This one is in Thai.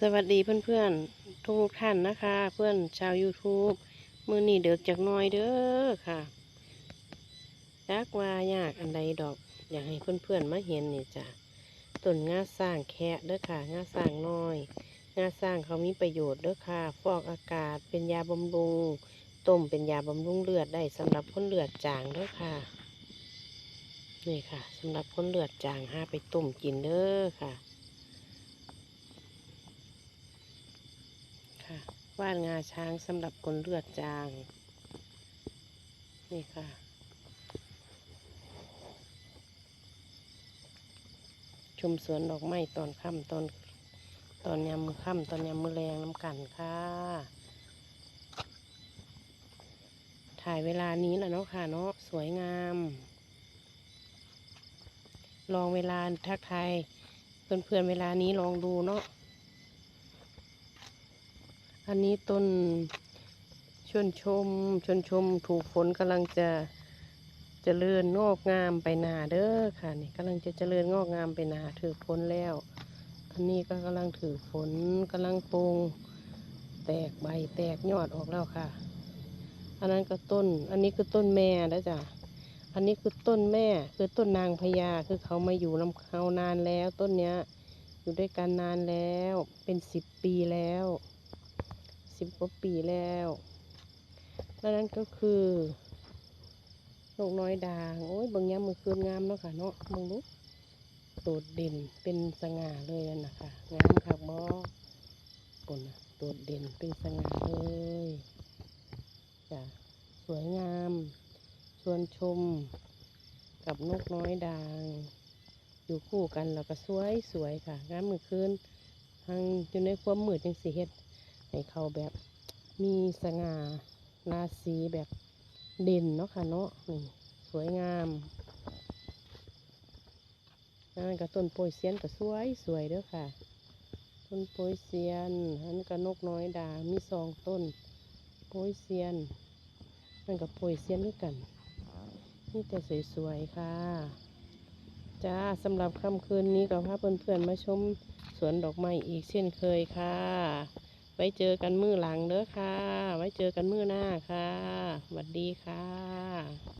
สวัสดีเพื่อนๆ ทุกท่านนะคะ เพื่อนชาว YouTube มือนี่เดือกจากน้อยเด้อค่ะจักว่ายากอันใดดอก อยากให้เพื่อนๆมาเห็นนี่จ้ะต้นงาสร้างแคะเด้อค่ะงาสร้างน้อยงาสร้างเขามีประโยชน์เด้อค่ะ ฟอกอากาศเป็นยาบำรุงต้มเป็นยาบำรุงเลือดได้สำหรับคนเลือดจางเด้อค่ะนี่ค่ะสำหรับคนเลือดจางหาไปต้มกินเด้อค่ะ ค่ะว่านงาช้างสำหรับคนเลือดจาง นี่ค่ะ ชมสวนดอกไม้ตอนค่ำตอนตอนยามมือค่ำตอนยามมือแรงน้ำกันค่ะ ถ่ายเวลานี้แหละเนาะค่ะเนาะสวยงาม ลองเวลาทักทายเพื่อนๆเวลานี้ลองดูเนาะ อันนี้ต้นชวนชมชวนชมถูกฝนกำลังจะเจริญงอกงามไปหนาเด้อค่ะนี่กำลังจะเจริญงอกงามไปหนาถือฝนแล้ว อันนี้ก็กำลังถือฝนกำลังปรงแตกใบแตกยอดออกแล้วค่ะ อันนั้นก็ต้น อันนี้คือต้นแม่นะจ๊ะอันนี้คือต้นแม่คือต้นนางพญาคือเขามาอยู่ลำเขานานแล้ว ต้นเนี้ยอยู่ด้วยกันนานแล้วเป็นสิบปีแล้ว สิบกว่าปีแล้วแล้วนั้นก็คือนกน้อยด่างโอ้ยบางยามมือคืนงามเนาะค่ะเนาะมึงลุกโดดเด่นเป็นสง่าเลยนะคะงามค่ะบอปุ่นโดดเด่นเป็นสง่าเลยจ้ะสวยงาม ชวนชมกับนกน้อยด่างอยู่คู่กันแล้วก็สวยสวยค่ะงามมือคืนทางอยู่ในความมืดจังสีเฮ็ด ให้เขาแบบมีสง่าราศีแบบเด่นเนาะค่ะเนาะนี่สวยงามนั่นก็ต้นโปยเซียนก็สวยสวยเด้อค่ะ ต้นโปยเซียนอันนก็นกน้อยดามีสองต้นโปยเซียนนั่นก็โปยเซียนด้วยกันนี่แต่สวยๆค่ะจ้าสำหรับค่ำคืนนี้ก็พาเพื่อนๆมาชมสวนดอกไม้อีกเช่นเคยค่ะ ไว้เจอกันมือหลังเด้อค่ะ ไว้เจอกันมือหน้าค่ะสวัสดีค่ะ